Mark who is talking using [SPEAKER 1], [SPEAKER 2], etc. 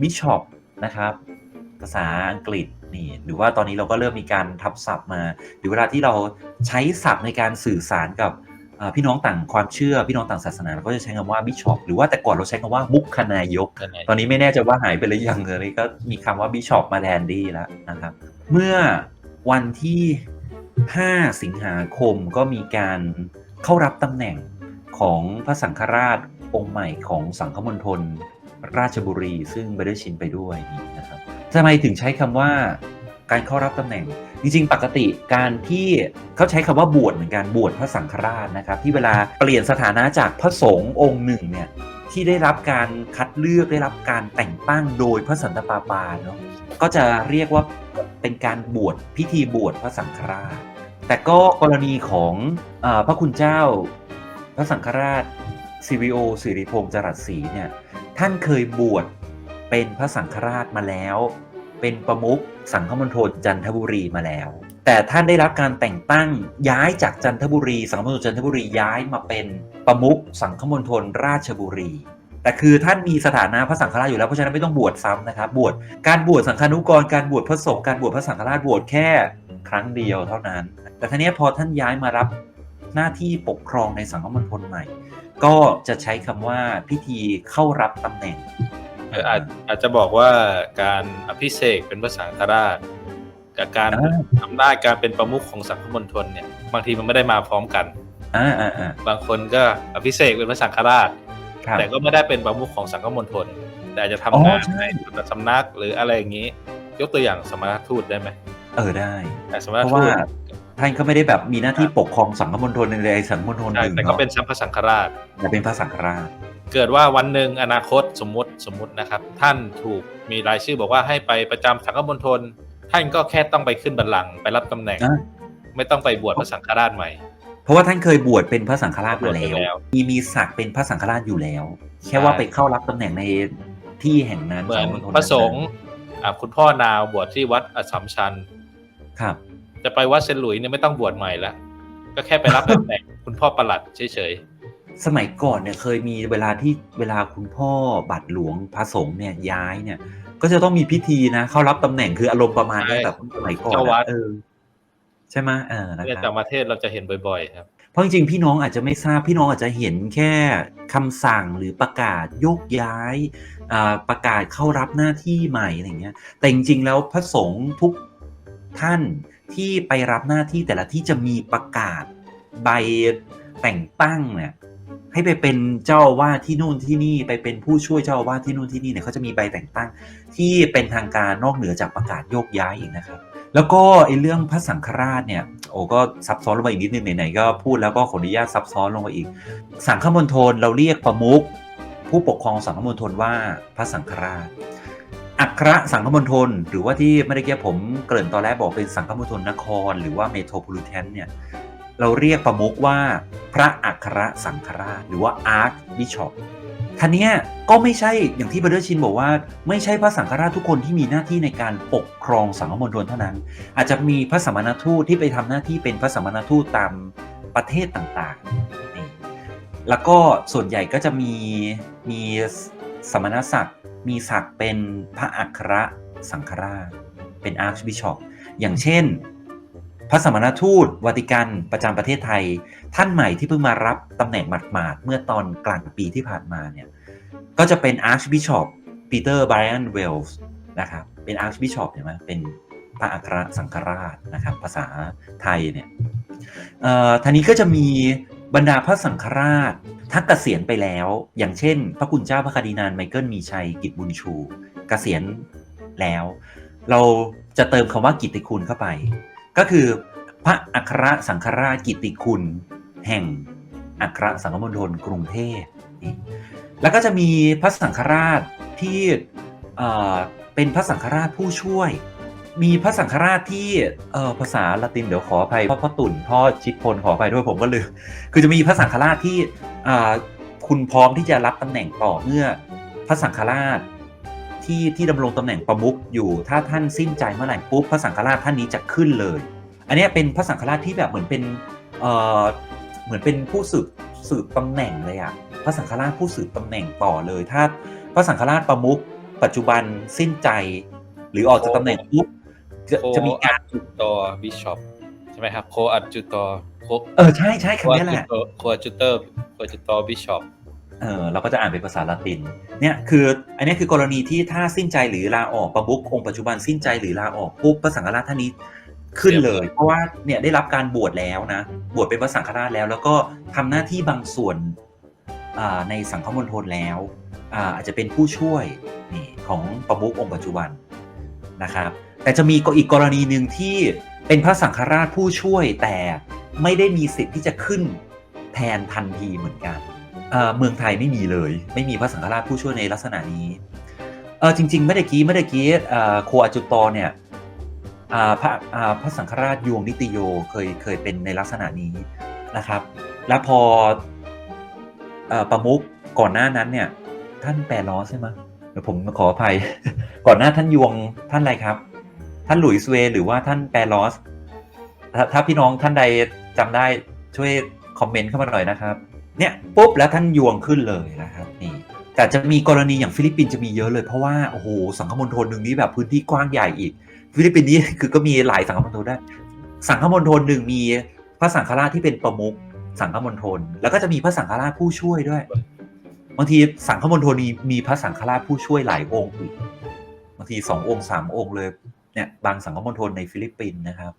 [SPEAKER 1] บิชอปนะครับภาษาอังกฤษนี่หรือว่าตอนนี้เราก็เริ่มมีการทับศัพท์มา หรือเวลาที่เราใช้ศัพท์ในการสื่อสารกับอ่าพี่น้องต่างความเชื่อพี่น้องต่างศาสนาเราก็จะใช้คำว่าบิชอปหรือว่าแต่ก่อนเราใช้คำว่ามุขคนายก
[SPEAKER 2] ยังไง
[SPEAKER 1] ตอนนี้ไม่แน่ใจว่าหายไปหรือยังเลยก็มีคำว่าบิชอปมาแทนที่แล้วนะครับ เมื่อวันที่ 5 สิงหาคมก็มีการเข้ารับตำแหน่งของพระสังฆราชองค์ใหม่ของสังฆมณฑล ราชบุรี ซึ่งเบเดชินไปด้วยนะครับทำไมถึงใช้คำว่าการเข้ารับตำแหน่ง จริงๆ ปกติการที่เขาใช้คำว่าบวชเหมือนกันบวชพระสังฆราชนะครับ ที่เวลาเปลี่ยนสถานะจากพระสงฆ์องค์หนึ่งเนี่ยที่ได้รับการคัดเลือกได้รับการแต่งตั้งโดยพระสันตะปาปาเนาะก็จะเรียกว่าเป็นการบวชพิธีบวชพระสังฆราช แต่ก็กรณีของอพระคุณเจ้า พระสังฆราชสิริโอสิริพงษ์จรัสศรีเนี่ย ท่านเคยบวชเป็นพระสังฆราชมาแล้ว เป็นประมุขสังฆมณฑลจันทบุรีมาแล้ว แต่ท่านได้รับการแต่งตั้งย้ายจากจันทบุรี สังฆมณฑลจันทบุรีย้ายมาเป็นประมุขสังฆมณฑลราชบุรี แต่คือท่านมีสถานะพระสังฆราชอยู่แล้วเพราะฉะนั้นไม่ต้องบวชซ้ำนะครับบวชการบวชสังฆานุกรการบวชพระสงฆ์การบวชพระสังฆราชบวชแค่ครั้งเดียวเท่านั้น แต่ทีนี้พอท่านย้ายมารับ หน้าที่ปกครองในสังฆมณฑลใหม่ ก็จะใช้คำว่าพิธีเข้ารับตำแหน่ง
[SPEAKER 2] เอออาจอาจจะบอกว่าการอภิเษกเป็นพระสังฆราชกับการ
[SPEAKER 1] อ่า
[SPEAKER 2] อำนาจการเป็นประมุขของสังฆมณฑลเนี่ยบางทีมันไม่ได้มาพร้อมกัน
[SPEAKER 1] อ่าอ่าอ่า
[SPEAKER 2] บางคนก็อภิเษกเป็นพระสังฆราช
[SPEAKER 1] ครับ
[SPEAKER 2] แต่ก็ไม่ได้เป็นประมุขของสังฆมณฑลแต่อาจจะ
[SPEAKER 1] อ๋
[SPEAKER 2] ทำ
[SPEAKER 1] องา
[SPEAKER 2] น
[SPEAKER 1] ใช่
[SPEAKER 2] ในสำนักหรืออะไรอย่างนี้ ยกตัวอย่างสมณทูตได้ไหม
[SPEAKER 1] เออได้
[SPEAKER 2] แต่สมณ
[SPEAKER 1] เพราะ
[SPEAKER 2] ทู
[SPEAKER 1] ว่า
[SPEAKER 2] ต
[SPEAKER 1] ท่านก็ไม่ได้แบบมีหน้าที่ปกครองสังฆมณฑลในใดสังฆมณฑลห
[SPEAKER 2] ใช่
[SPEAKER 1] นึ่ง
[SPEAKER 2] แต่ก็
[SPEAKER 1] เนาะ
[SPEAKER 2] เป็นสัมพระสังฆราช
[SPEAKER 1] แต่เป็นพระสังฆราช
[SPEAKER 2] เกิดว่าวันหนึ่งอนาคตสมมติสมมตินะครับ ท่านถูกมีรายชื่อบอกว่าให้ไปประจำสังฆมณฑลท่านก็แค่ต้องไปขึ้นบัลลังก์ไปรับตำแหน่ง
[SPEAKER 1] อะ
[SPEAKER 2] ไม่ต้องไปบวชพระสังฆราชใหม่
[SPEAKER 1] เพราะว่าท่านเคยบวชเป็นพระสังฆราชมา
[SPEAKER 2] บวชไป
[SPEAKER 1] แล้
[SPEAKER 2] แล้ว
[SPEAKER 1] วมีมีศักดิ์เป็นพระสังฆราชอยู่แล้ว แค่ว่าไปเข้ารับตำแหน่งในที่แห่งนั้น
[SPEAKER 2] เหมือน
[SPEAKER 1] งฆมณฑล
[SPEAKER 2] พระสงฆ์อะคุณพ่อนาวบวชที่วัดอัสสัมชัญ
[SPEAKER 1] ครับ
[SPEAKER 2] จะไปวัดเซนต์หลุยส์เนี่ยไม่ต้องบวชใหม่แล้วก็แค่ไปรับตำแหน่งคุณพ่อประหลัดเฉย
[SPEAKER 1] สมัยก่อนเนี่ยเคยมีเวลาที่เวลาคุณพ่อบัตรหลวงพระสงฆ์เนี่ยย้ายเนี่ย ก็จะต้องมีพิธีนะ เข้ารับตำแหน่งคืออารมณ์ประมาณนี้แบบสมัยก่อนอะเออใช่ไหมเออ
[SPEAKER 2] ๆ
[SPEAKER 1] นะ
[SPEAKER 2] เนี่ย
[SPEAKER 1] ค
[SPEAKER 2] ต่า
[SPEAKER 1] รับ
[SPEAKER 2] งประเทศเราจะเห็นบ่อยๆครับ
[SPEAKER 1] เพราะจริงๆพี่น้องอาจจะไม่ทราบพี่น้องอาจจะเห็นแค่คำสั่งหรือประกาศโยกย้ายอ่าประกาศเข้ารับหน้าที่ใหม่อะไรเงี้ยแต่จริงๆแล้วพระสงฆ์ทุกท่าน ที่ไปรับหน้าที่แต่ละที่จะมีประกาศใบแต่งตั้งเนี่ยให้ไปเป็นเจ้าอาวาที่นู่นที่นี่ไปเป็นผู้ช่วยเจ้าอาวาที่นู่นที่นี่เนี่ยเขาจะมีใบแต่งตั้ง ที่เป็นทางการนอกเหนือจากประกาศโยกย้ายอีกนะครับ แล้วก็ไอ้เรื่องพระสังฆราชเนี่ยโอ้ก็ซับซ้อนลงไปอีกนิดนึงไหนๆก็พูดแล้วก็ขออนุญาตซับซ้อนลงไปอีก สังฆมณฑลเราเรียกประมุขผู้ปกครองสังฆมณฑลว่าพระสังฆราช อัครสังฆมณฑลหรือว่าที่เมื่อกี้ผมเกริ่นตอนแรกบอกเป็นสังฆมณฑลนคร หรือว่าเมโทรโพลิแทนเนี่ยเราเรียกประมุขว่าพระอัครสังฆราชหรือว่าอาร์คบิชอปท่านเนี้ยก็ไม่ใช่อย่างที่เบเดอร์ชินบอกว่า ไม่ใช่พระสังฆราชทุกคนที่มีหน้าที่ในการปกครองสังฆมณฑลเท่านั้น อาจจะมีพระสมณทูตที่ไปทำหน้าที่เป็นพระสมณทูตตามประเทศต่างๆ แล้วก็ส่วนใหญ่ก็จะมีมี สมณศักดิ์มีศักดิ์เป็นพระอัครสังฆราช เป็นอาร์ชบิชอปอย่างเช่น พระสมณทูตวาติกันประจำประเทศไทย ท่านใหม่ที่เพิ่งมารับตำแหน่งหมาดๆเมื่อตอนกลางปีที่ผ่านมาเนี่ยก็จะเป็นอาร์ชบิชอปปีเตอร์ไบรอันเวลส์นะครับเป็นอาร์ชบิชอปเห็นไหมเป็นพระอัครสังฆราชนะครับภาษาไทยเนี่ยท่านี้ก็จะมี บรรดาพระสังฆราชทักเกษียณไปแล้ว อย่างเช่น พระคุณเจ้าพระคดีนานไมเคิลมีชัยกิจบุญชูเกษียณแล้ว เราจะเติมคำว่ากิตติคุณเข้าไป ก็คือพระอัครสังฆราชกิตติคุณ แห่งอัครสังฆมณฑลกรุงเทพนี่แล้วก็จะมีพระสังฆราชที่เเป็นพระสังฆราชผู้ช่วย มีพระสังฆราชที่เออภาษาละตินเดี๋ยวขออภัยพ่อพ่อตุ่นพ่อชิดพลขออภัยด้วยผมก็ลืมคือจะมีพระสังฆราชที่อ่าคุณพร้อมที่จะรับตำแหน่งต่อเมื่อพระสังฆราชที่ที่ดำรงตำแหน่งประมุขอยู่ถ้าท่านสิ้นใจเมื่อไหร่ปุ๊บพระสังฆราชท่านนี้จะขึ้นเลย อันนี้เป็นพระสังฆราชที่แบบเหมือนเป็นเออเหมือนเป็นผู้สืบสืบตำแหน่งเลยอะพระสังฆราชผู้สืบตำแหน่งต่อเลย ถ้าพระสังฆราชประมุขปัจจุบันสิ้นใจ หรือออกจากตำแหน่งปุ๊บ จะ
[SPEAKER 2] โค
[SPEAKER 1] จะมี
[SPEAKER 2] อั
[SPEAKER 1] การ
[SPEAKER 2] จจุตอบิชอปใช่ไหมครับโคอัจจุตอโค
[SPEAKER 1] เออใช่ใช่
[SPEAKER 2] โค
[SPEAKER 1] คำ
[SPEAKER 2] อั
[SPEAKER 1] นี้
[SPEAKER 2] จ
[SPEAKER 1] แห
[SPEAKER 2] จุ
[SPEAKER 1] ละ
[SPEAKER 2] ตอโคอัจจุเตอร์โคอัจจุตอบิชอป
[SPEAKER 1] เออเราก็จะอ่านเป็นภาษาละตินเนี่ยคืออันนี้คือกรณีที่ถ้าสิ้นใจหรือลาออกประมุของค์ปัจจุบันสิ้นใจหรือลาออกปุ๊บพระสังฆราชท่านนี้ขึ้นเลย เพราะว่าเนี่ยได้รับการบวชแล้วนะ บวชเป็นพระสังฆราชแล้ว แล้วก็ทำหน้าที่บางส่วนอ่าในสังฆมณฑลแล้วอ่าอาจจะเป็นผู้ช่วยนี่ของประมุของค์ปัจจุบันนะครับ แต่จะมีก็อีกกรณีหนึ่งที่เป็นพระสังฆราชผู้ช่วยแต่ไม่ได้มีสิทธิ์ที่จะขึ้นแทนทันทีเหมือนกันเอ่อเมืองไทยไม่มีเลย ไม่มีพระสังฆราชผู้ช่วยในลักษณะนี้เออจริงๆเมื่อกี้เมื่อกี้เอ่อโคอาจุตอเนี่ยอ่าพระอ่าพระสังฆราชยวงนิติโยเคยเคยเป็นในลักษณะนี้นะครับ แล้วพออ่อประมุขก่อนหน้านั้นเนี่ยท่านแปรล้อใช่ไหมผมขออภัย ก่อนหน้าท่านยวงท่านอะไรครับ ท่านหลุยส์เวย์หรือว่าท่านแปรลอสถ้าถ้าพี่น้องท่านใดจำได้ช่วยคอมเมนต์เข้ามาหน่อยนะครับ เนี่ยปุ๊บแล้วท่านยวงขึ้นเลยนะครับนี่แต่จะมีกรณีอย่างฟิลิปปินส์จะมีเยอะเลยเพราะว่าโอ้โหสังคมณฑลหนึ่งนี้แบบพื้นที่กว้างใหญ่อีก ฟิลิปปินส์นี่คือก็มีหลายสังคมณฑลได้ สังคมณฑลหนึ่งมีพระสังฆราชที่เป็นประมุขสังคมณฑลแล้วก็จะมีพระสังฆราชผู้ช่วยด้วยบางทีสังคมณฑลมีมีพระสังฆราชผู้ช่วยหลายองค์อีกบางทีสององค์สามองค์เลย เนี่ยบางสังคมณฑลในฟิลิปปินส์นะครับ